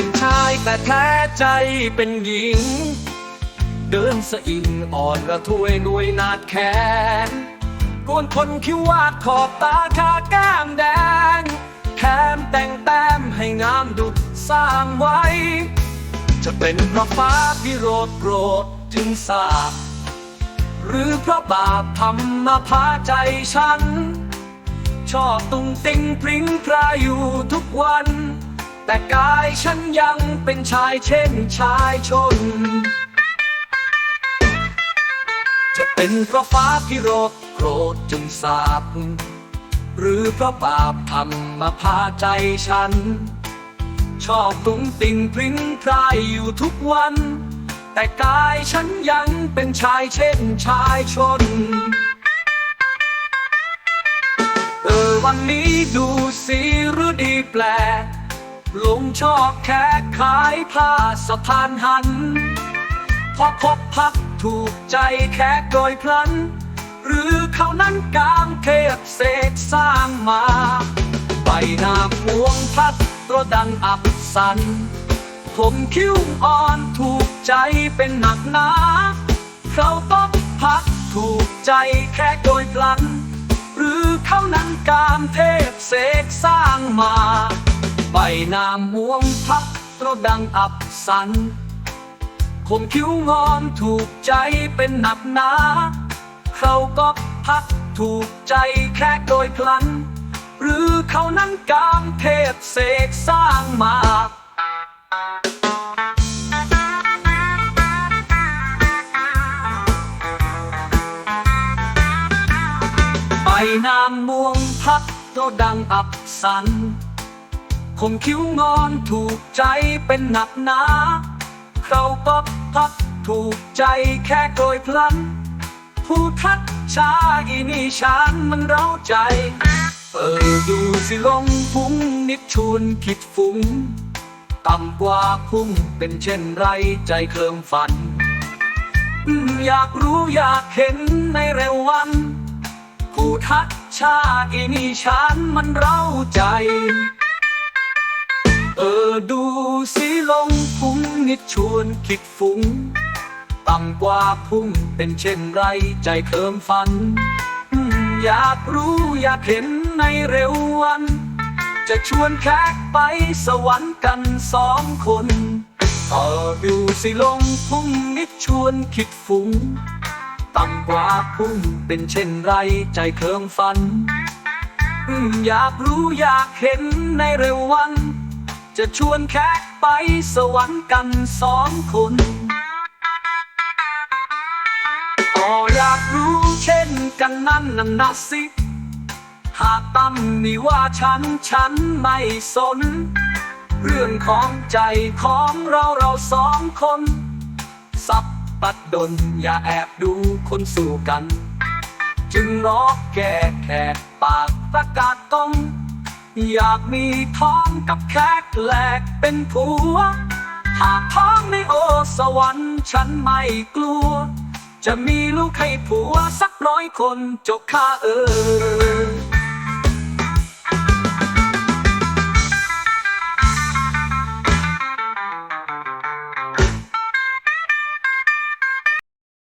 ็นชายแต่แท้ใจเป็นหญิง เดินสะอิงอ่อนระทวยด้วยนาดแขนกวนคนคิ้ววาดขอบตาคาแก้มแดงแถมแต่งแต้มให้งามดุดสร้างไว้ จะเป็นเพราะฟ้าพิโรธโกรธถึงสาบหรือเพราะบาปทำมาพาใจฉัน ชอบตุงติงพริ้งพรายอยู่ทุกวัน แต่กายฉันยังเป็นชายเช่นชายชน จะเป็นเพราะฟ้าพิโรธโกรธจึงสาบหรือเพราะบาปทำมาพาใจฉัน ชอบตุ้งติงพริ้งพรายอยู่ทุกวัน แต่กายฉันยังเป็นชายเช่นชายชน เออวันนี้ดูสีหรือดีแปลก ลุงชอบแค่ขายผ้าสะพานหัน พอพบพักถูกใจแค่โดยพลัน หรือเขานั้นกางเทพเสกสร้างมาใบหน้าพวงพัดตรดังอับสัน ผมคิ้วอ่อนถูกใจเป็นหนักหนาเขาต้องพักถูกใจแค่โดยพลัน หรือเขานั้นกามเทพเสกสร้างมา ใบหน้าม่วงพักตรดังอับสันผมคิ้วงอนถูกใจเป็นหนักหนา เขาก็พักถูกใจแค่โดยพลัน หรือเขานั้นกามเทพเสกสร้างมาไปนาม่วงพักโตดังอับสัน คมคิ้วงอนถูกใจเป็นหนักหนาเขาก็พักถูกใจแค่โดยพลัน ผู้ทักชาอีนี่ฉันมันเร้าใจ เปิดดูสิลงพุ่งนิดชวนคิดฟุ้ง ต่ำกว่าพุ่งเป็นเช่นไรใจเคลิมฝันอืมอยากรู้อยากเห็นในเร็ววันผู้ทักชาอีนี่ฉันมันเร้าใจ ลงพุ่งนิดชวนคิดฟุ้ง ต่ำกว่าพุ่งเป็นเช่นไรใจเคิมฝัน อยากรู้อยากเห็นในเร็ววัน จะชวนแขกไปสวรรค์กันสองคนเออดูสิลงพุ่งนิดชวนคิดฟุ้ง ต่ำกว่าพุ่งเป็นเช่นไรใจเคิมฝัน อยากรู้อยากเห็นในเร็ววัน จะชวนแขกไปสวรรค์กันสองคนก็อยากรู้เช่นกันนั่นน่ะนะสิ หากตั้มนี่ว่าฉันฉันไม่สน เรื่องของใจของเราเราสองคน สับปัดดนอย่าแอบดูคนสู่กัน จึงร้องแก่แขกปากประกาศตรง อยากมีท้องกับแขกแหลกเป็นผัว หากท้องในโอสวรรค์ฉันไม่กลัว จะมีลูกให้ผัวสักร้อยคนจบค่าเออ